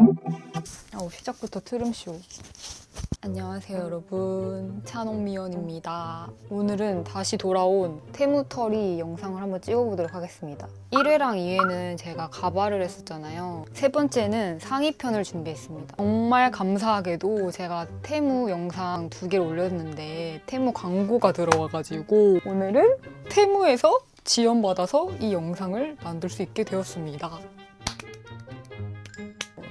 어, 시작부터 트름쇼. 안녕하세요 여러분. 찬옥미연입니다. 오늘은 다시 돌아온 테무털이 영상을 한번 찍어보도록 하겠습니다. 1회랑 2회는 제가 가발을 했었잖아요. 세 번째는 상의편을 준비했습니다. 정말 감사하게도 제가 테무 영상 두 개를 올렸는데 테무 광고가 들어와가지고 오늘은 테무에서 지원받아서 이 영상을 만들 수 있게 되었습니다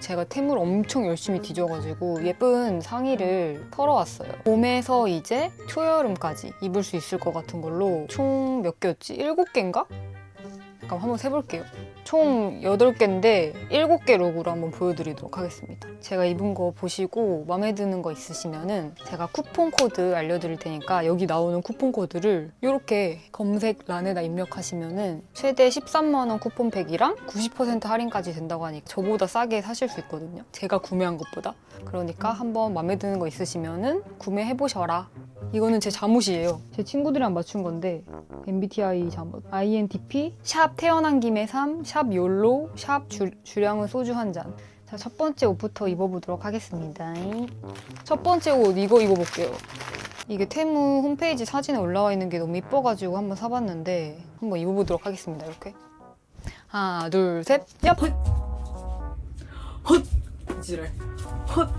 제가 템을 엄청 열심히 뒤져가지고 예쁜 상의를 털어왔어요. 봄에서 이제 초여름까지 입을 수 있을 것 같은 걸로 총 몇 개였지? 일곱 개인가? 잠깐 한번 세볼게요. 총 8개인데 7개 룩으로 한번 보여드리도록 하겠습니다. 제가 입은 거 보시고 마음에 드는 거 있으시면은 제가 쿠폰 코드 알려드릴 테니까 여기 나오는 쿠폰 코드를 이렇게 검색란에다 입력하시면은 최대 13만원 쿠폰팩이랑 90% 할인까지 된다고 하니까 저보다 싸게 사실 수 있거든요. 제가 구매한 것보다. 그러니까 한번 마음에 드는 거 있으시면은 구매해보셔라. 이거는 제 잠옷이에요. 제 친구들이랑 맞춘 건데 MBTI 잠옷 INTP 샵 태어난 김에 3, 샵 욜로, 샵 주, 주량은 소주 한 잔. 자, 첫 번째 옷부터 입어보도록 하겠습니다. 첫 번째 옷 이거 입어볼게요. 이게 테무 홈페이지 사진에 올라와 있는 게 너무 이뻐가지고 한번 사봤는데 한번 입어보도록 하겠습니다. 이렇게 하나, 둘, 셋, 야! 헛! 헛! 지랄. 헛!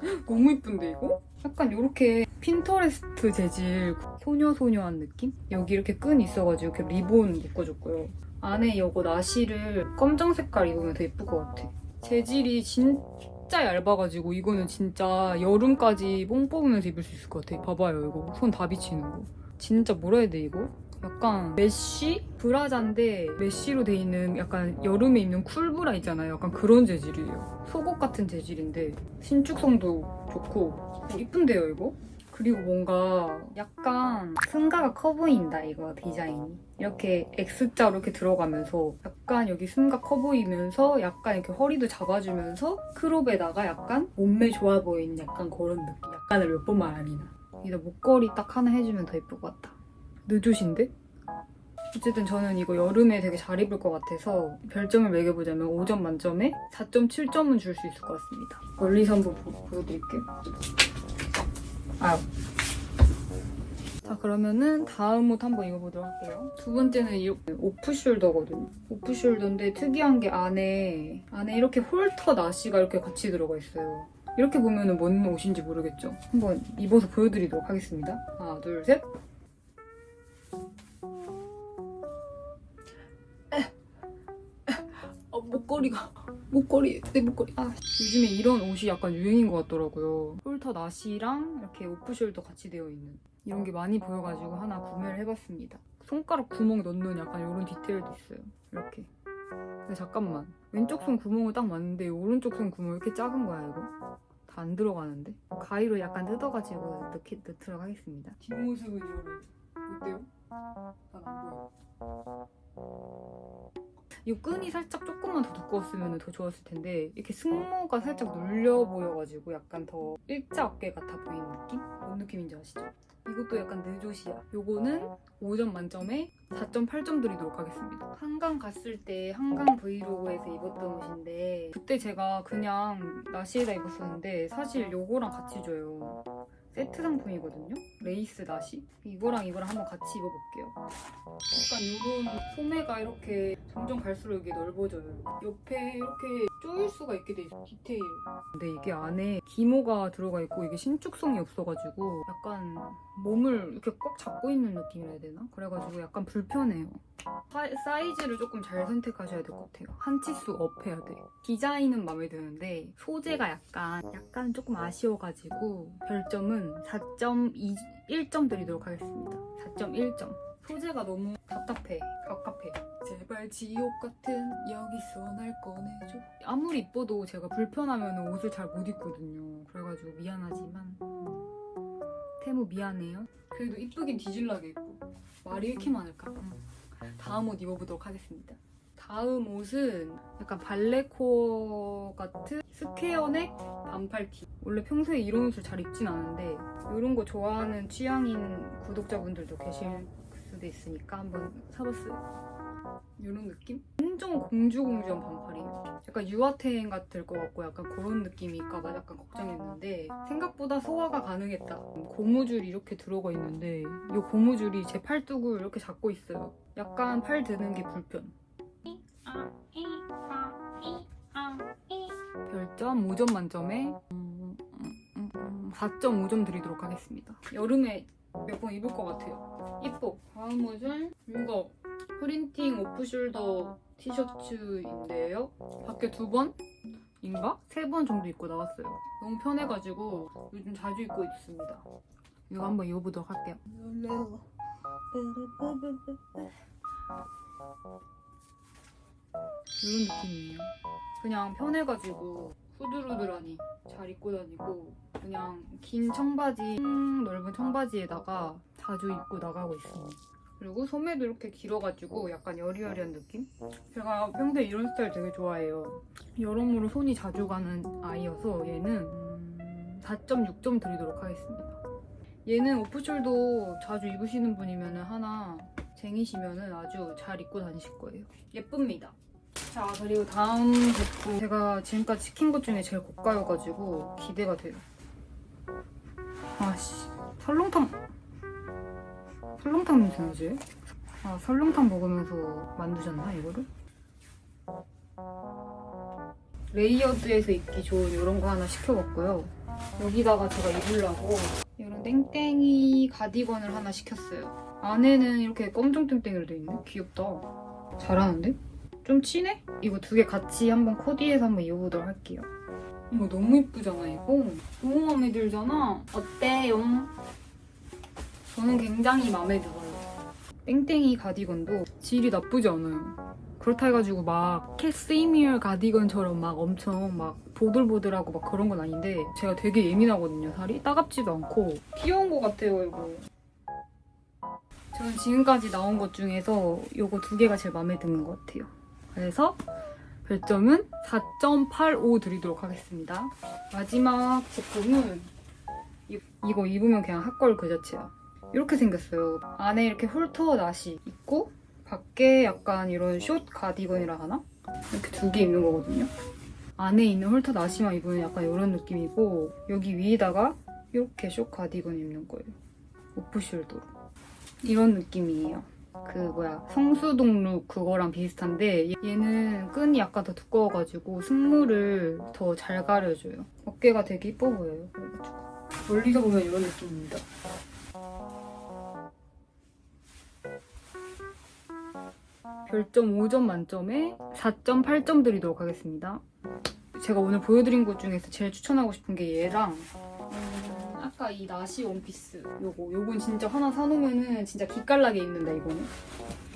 너무 이쁜데 이거? 약간 이렇게 핀터레스트 재질 소녀소녀한 느낌? 여기 이렇게 끈 있어가지고 이렇게 리본 묶어줬고요. 안에 이거 나시를 검정 색깔 입으면 더 예쁠 것 같아. 재질이 진짜 얇아가지고 이거는 진짜 여름까지 뽕 뽑으면서 입을 수 있을 것 같아. 봐봐요 이거 손 다 비치는 거. 진짜 뭐라 해야 돼 이거? 약간 메쉬? 브라자인데 메쉬로 돼 있는 약간 여름에 입는 쿨브라 있잖아요. 약간 그런 재질이에요. 속옷 같은 재질인데 신축성도 좋고 어, 이쁜데요 이거? 그리고 뭔가 약간 승가가 커 보인다 이거 디자인이 이렇게 X자로 이렇게 들어가면서 약간 여기 승가 커 보이면서 약간 이렇게 허리도 잡아주면서 크롭에다가 약간 몸매 좋아 보이는 약간 그런 느낌 약간을 몇 번 말하니나 여기다 목걸이 딱 하나 해주면 더 예쁠 것 같다 늦으신데? 어쨌든 저는 이거 여름에 되게 잘 입을 것 같아서 별점을 매겨보자면 5점 만점에 4.7점은 줄 수 있을 것 같습니다. 멀리서 한번 보, 보여드릴게요. 아유. 자 그러면은 다음 옷 한번 입어보도록 할게요. 두 번째는 이 오프숄더거든요. 오프숄더인데 특이한 게 안에 안에 이렇게 홀터 나시가 이렇게 같이 들어가 있어요. 이렇게 보면은 뭔 옷인지 모르겠죠? 한번 입어서 보여드리도록 하겠습니다. 하나, 둘, 셋. 어, 목걸이가 목걸이 내 목걸이. 아 요즘에 이런 옷이 약간 유행인 것 같더라고요. 홀터 나시랑 이렇게 오프숄더 같이 되어 있는 이런 게 많이 보여가지고 하나 구매를 해봤습니다. 손가락 구멍 넣는 약간 이런 디테일도 있어요. 이렇게. 근데 잠깐만. 왼쪽 손 구멍을 딱 맞는데 오른쪽 손 구멍 왜 이렇게 작은 거야 이거? 다 안 들어가는데? 가위로 약간 뜯어가지고 넣기, 넣도록 하겠습니다. 뒷모습은 이러네 어때요? 난 안 보여 이 끈이 살짝 조금만 더 두꺼웠으면 더 좋았을 텐데 이렇게 승모가 살짝 눌려 보여가지고 약간 더 일자 어깨 같아 보이는 느낌? 뭔 느낌인지 아시죠? 이것도 약간 느조시야. 요거는 5점 만점에 4.8점 드리도록 하겠습니다. 한강 갔을 때 한강 브이로그에서 입었던 옷인데 그때 제가 그냥 나시에다 입었었는데 사실 요거랑 같이 줘요. 세트 상품이거든요. 레이스 나시. 이거랑 이거랑 한번 같이 입어볼게요. 약간 이런 소매가 이렇게 점점 갈수록 이게 넓어져요. 옆에 이렇게 조일 수가 있게 돼 있어 디테일. 근데 이게 안에 기모가 들어가 있고 이게 신축성이 없어가지고 약간 몸을 이렇게 꽉 잡고 있는 느낌이라 해야 되나? 그래가지고 약간 불편해요. 사, 이즈를 조금 잘 선택하셔야 될 것 같아요. 한 치수 업 해야 돼. 디자인은 마음에 드는데 소재가 약간 약간 조금 아쉬워가지고 별점은 4.1점 드리도록 하겠습니다. 4.1점. 소재가 너무 답답해. 갑갑해. 제발 지옥 같은 여기서 날 꺼내줘. 아무리 이뻐도 제가 불편하면 옷을 잘 못 입거든요. 그래가지고 미안하지만 태무 미안해요. 그래도 이쁘긴 뒤질라게 입고 말이 이렇게 많을까? 음. 다음 옷 입어보도록 하겠습니다. 다음 옷은 약간 발레코어 같은 스퀘어넥 반팔티. 원래 평소에 이런 옷을 잘 입진 않은데 이런 거 좋아하는 취향인 구독자분들도 계실 수도 있으니까 한번 사봤어요. 이런 느낌? 엄청 공주공주한 반팔이에요. 약간 유아템 같을 것 같고 약간 그런 느낌일까봐 약간 걱정했는데 생각보다 소화가 가능했다. 고무줄이 이렇게 들어가 있는데 이 고무줄이 제 팔뚝을 이렇게 잡고 있어요. 약간 팔 드는 게 불편. 별점 5점 만점에 음, 음, 음, 음, 4.5점 드리도록 하겠습니다. 여름에 몇 번 입을 것 같아요. 이뻐. 다음 옷은 이거 프린팅 오프숄더 티셔츠인데요. 밖에 두 번? 인가? 세 번 정도 입고 나왔어요. 너무 편해가지고 요즘 자주 입고 있습니다. 이거 한번 입어보도록 할게요. 이런 느낌이에요. 그냥 편해가지고 후들후들하니 잘 입고 다니고 그냥 긴 청바지, 음, 넓은 청바지에다가 자주 입고 나가고 있습니다. 그리고 소매도 이렇게 길어가지고 약간 여리여리한 느낌? 제가 평소에 이런 스타일 되게 좋아해요. 여러모로 손이 자주 가는 아이여서 얘는 음, 4.6점 드리도록 하겠습니다. 얘는 오프숄도 자주 입으시는 분이면 하나 쟁이시면 아주 잘 입고 다니실 거예요. 예쁩니다. 자 그리고 다음 제품 제가 지금까지 시킨 것 중에 제일 고가여가지고 기대가 돼요. 아씨 설렁탕 설렁탕 냄새 나지? 아 설렁탕 먹으면서 만드셨나 이거를? 레이어드에서 입기 좋은 이런 거 하나 시켜봤고요. 여기다가 제가 입으려고 이런 땡땡이 가디건을 하나 시켰어요. 안에는 이렇게 검정땡땡이로 돼 있네. 귀엽다. 잘하는데? 좀 친해? 이거 두 개 같이 한번 코디해서 한번 입어보도록 할게요. 이거 너무 이쁘잖아 이거. 너무 마음에 들잖아. 어때요? 저는 굉장히 마음에 들어요. 땡땡이 가디건도 질이 나쁘지 않아요. 그렇다 해가지고 막 캐시미어 가디건처럼 막 엄청 막 보들보들하고 막 그런 건 아닌데 제가 되게 예민하거든요 살이 따갑지도 않고 귀여운 것 같아요 이거 저는 지금까지 나온 것 중에서 이거 두 개가 제일 마음에 드는 것 같아요 그래서 별점은 4.85 드리도록 하겠습니다 마지막 제품은 이, 이거 입으면 그냥 핫걸 그 자체야 이렇게 생겼어요 안에 이렇게 홀터 나시 있고 밖에 약간 이런 숏 가디건이라 하나? 이렇게 두 개 입는 거거든요. 안에 있는 홀터 나시만 입으면 약간 이런 느낌이고 여기 위에다가 이렇게 숏 가디건 입는 거예요. 오프숄더로. 이런 느낌이에요. 그 뭐야 성수동 룩 그거랑 비슷한데 얘- 얘는 끈이 약간 더 두꺼워가지고 승모를 더 잘 가려줘요. 어깨가 되게 이뻐 보여요. 그래가지고 멀리서 보면 이런 느낌입니다. 별점 5점 만점에 4.8점 드리도록 하겠습니다. 제가 오늘 보여드린 것 중에서 제일 추천하고 싶은 게 얘랑 음, 아까 이 나시 원피스. 요거 요건 진짜 하나 사놓으면은 진짜 기깔나게 입는다 이거는.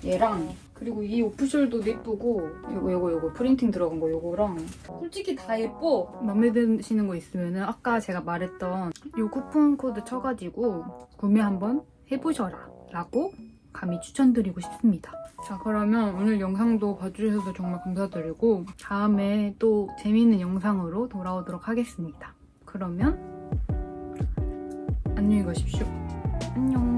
얘랑. 그리고 이 오프숄더도 예쁘고 요거 요거 요거 프린팅 들어간 거 요거랑. 솔직히 다 예뻐. 마음에 드시는 거 있으면은 아까 제가 말했던 요 쿠폰 코드 쳐가지고 구매 한번 해보셔라 라고 감히 추천드리고 싶습니다. 자 그러면 오늘 영상도 봐주셔서 정말 감사드리고 다음에 또 재미있는 영상으로 돌아오도록 하겠습니다. 그러면 안녕히 가십시오. 안녕.